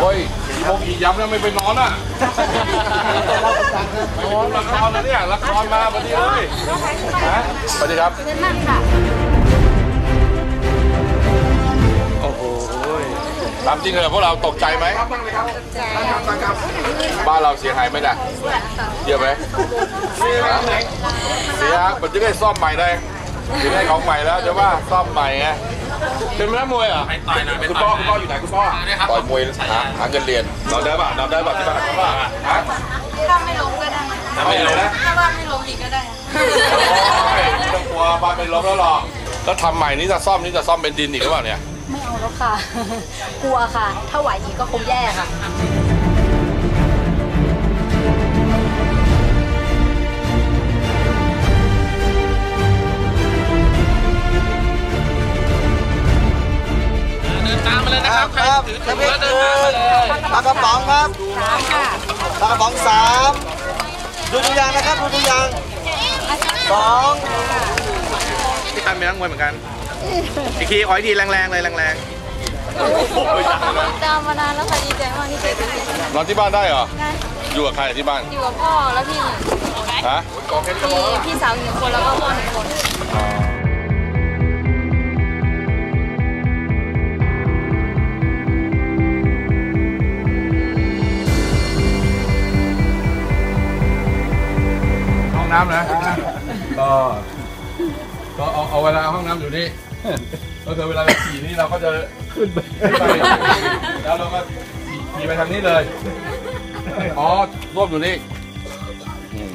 โอ้ยกี่โมงกี่ยำแล้วไม่ไปนอนอะไปดูละครนะเนี่ยละครมาพอดีเลยฮะสวัสดีครับเงินนั่นค่ะโอ้โหตามจริงเลยพวกเราตกใจไหมบ้านเราเสียหายไหมน่ะเยอะไหมเสียเสียมันจะได้ซ่อมใหม่ได้จะได้ของใหม่แล้วจะว่าซ่อมใหม่ไง เป็นนักมวยเหรอ ไปต่อยหน่อยไปคุณต่พ่ออยคุณพ่ออยู่ไหนคุณพ่อนะครับต่อยมวยหาหาเงินเรียนนอนได้ป่ะนอนได้ป่ะที่บ้านป่ะฮะถ้าไม่ล้มก็ได้ ทำไม่เลยนะถ้าว่าไม่ล้มอีกก็ได้ โอ้ยไม่ต้องกลัวบ้านเป็นลมแล้วหรอกแล้วทำใหม่นี่จะซ่อมนี่จะซ่อมเป็นดินอีกหรือเปล่าเนี่ย ไม่เอาแล้วค่ะ กลัวค่ะ ถ้าไหวอีกก็คงแย่ค่ะ เดินตามมาเลยนะครับใครถือถุงแล้วเดินตามมาเลยปลากระป๋องครับสามค่ะปลากระป๋องสามดูตัวอย่างนะครับดูตัวอย่างสองพี่ตันเป็นนักมวยเหมือนกันอีกทีขออีกทีแรงๆเลยแรงตามมานานแล้วค่ะดีใจมากที่เจอกันนอนที่บ้านได้เหรอได้อยู่กับใครที่บ้านอยู่กับพ่อแล้วพี่ฮะพี่พี่สาวหนึ่งคนแล้วก็พ่อหนึ่งคน น้ำนะ ก็ก็เอาเอาเวลาห้องน้ำอยู่นี่ ก็คือเวลาเราขี่นี่เราก็จะขึ้นไปขึ้นไปแล้วเราก็ขี่ไปทางนี้เลย อ๋อร่วมอยู่นี่อืม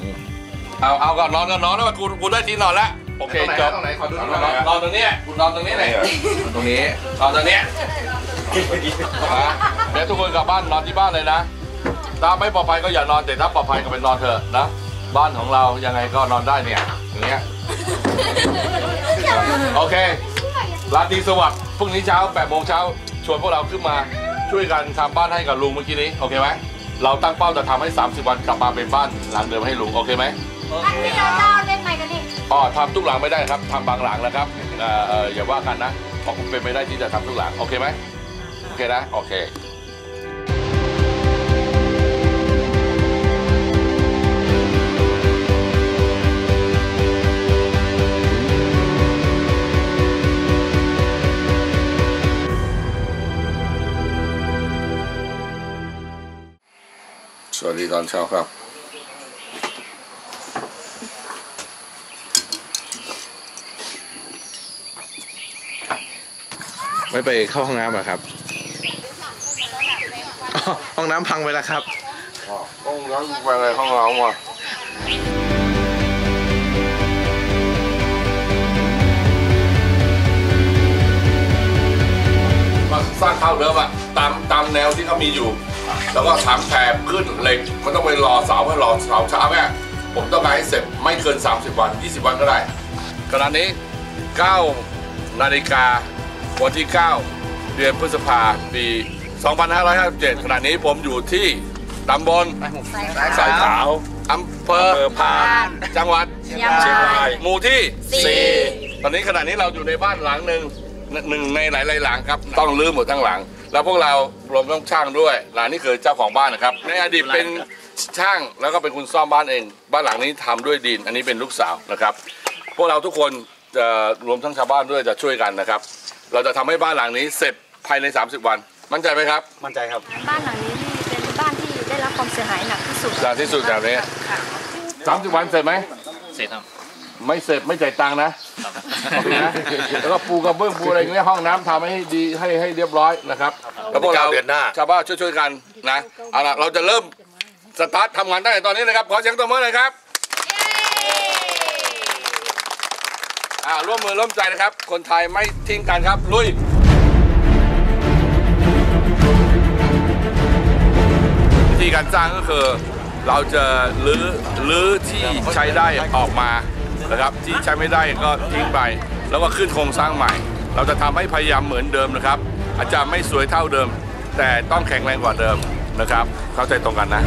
เอาเอาก่อนนอนก่อนนอนแล้วกูกูได้ที่นอนแล้วโอเคจบนอนนอนตรงนี้คุณนอนตรงนี้เลยตรงนี้นอนตรงนี้นะเดี๋ยวทุกคนกลับบ้านนอนที่บ้านเลยนะ ถ้าไม่ปลอดภัยก็อย่านอนแต่ถ้าปลอดภัยก็ไปนอนเถอะนะ บ้านของเรายังไงก็นอนได้เนี่ยอย่างเงี้ยโอเคราตรีสวัสดิ์พรุ่งนี้เช้า8โมงเช้าชวนพวกเราขึ้นมาช่วยกันทำบ้านให้กับลุงเมื่อกี้นี้โอเคไหมเราตั้งเป้าจะทำให้ 30 วันกลับมาเป็นบ้านหลังเดิมให้ลุงโอเคไหมอันนี้เราเล่าเล่นใหม่กันนี่อ๋อทำทุกหลังไม่ได้ครับทำบางหลังนะครับเอ่อเอ่ออย่าว่ากันนะเพราะเป็นไม่ได้ที่จะทำทุกหลังโอเคไหมโอเคนะโอเค วัสดีตอนเช้าครับ ไม่ไปเข้าห้องน้ำเหรอครับ ห้องน้ำพังไปแล้วครับ ห้องน้ำไปอะไรห้องน้ำวะมาสร้างเข้าเดิมอะตามตามแนวที่เขามีอยู่ แล้วก็ทำแพรขึ้นเหล็กมันต้องไปรอเสาเพื่อรอเสาช้าแม่ผมต้องการให้เสร็จไม่เกิน 30 วัน 20 วันก็ได้ขณะนี้ 9 นาฬิกาวันที่ 9 เดือนพฤษภาปี 2557 ขณะนี้ผมอยู่ที่ตำบลสายขาวอำเภอพาน จังหวัดเชียงราย หมู่ที่สี่4ตอนนี้ขณะนี้เราอยู่ในบ้านหลังหนึ่งหนึ่งในหลายๆหลังครับ ต้องรื้อหมดทั้งหลัง แล้วพวกเรารวมทั้งช่างด้วยหลานนี่คือเจ้าของบ้านนะครับ ในอดีตเป็นช่างแล้วก็เป็นคุณซ่อมบ้านเอง บ้านหลังนี้ทำด้วยดิน อันนี้เป็นลูกสาวนะครับ พวกเราทุกคนจะรวมทั้งชาวบ้านด้วยจะช่วยกันนะครับ เราจะทำให้บ้านหลังนี้เสร็จภายใน 30 วัน มั่นใจไหมครับ มั่นใจครับ บ้านหลังนี้นี่เป็นบ้านที่ได้รับความเสียหายหนักที่สุดหนักที่สุดแบบนี้ ค่ะ 30 วันเสร็จไหม เสร็จครับ ไม่เสร็จไม่จ่ายตังค์นะโอเคนะ แล้วก็ปูกระเบื้องปูอะไรอย่างเงี้ยห้องน้ำทำให้ดีให้ให้เรียบร้อยนะครับแล้วพวกเราเดือนหน้า ชาวบ้านช่วยๆกันนะเอาล่ะเราจะเริ่มสตาร์ททำงานได้ในตอนนี้นะครับขอเสียงตบมือหน่อยครับอ่าร่วมมือร่วมใจนะครับ คนไทยไม่ทิ้งกันครับลุย วิธีการสร้างก็คือเราจะลื้อลื้อที่ใช้ได้ออกมา นะครับที่ใช้ไม่ได้ก็ทิ้งไป แล้วก็ขึ้นโครงสร้างใหม่ เราจะทำให้พยายามเหมือนเดิมนะครับ อาจจะไม่สวยเท่าเดิม แต่ต้องแข็งแรงกว่าเดิมนะครับ เข้าใจตรงกันนะ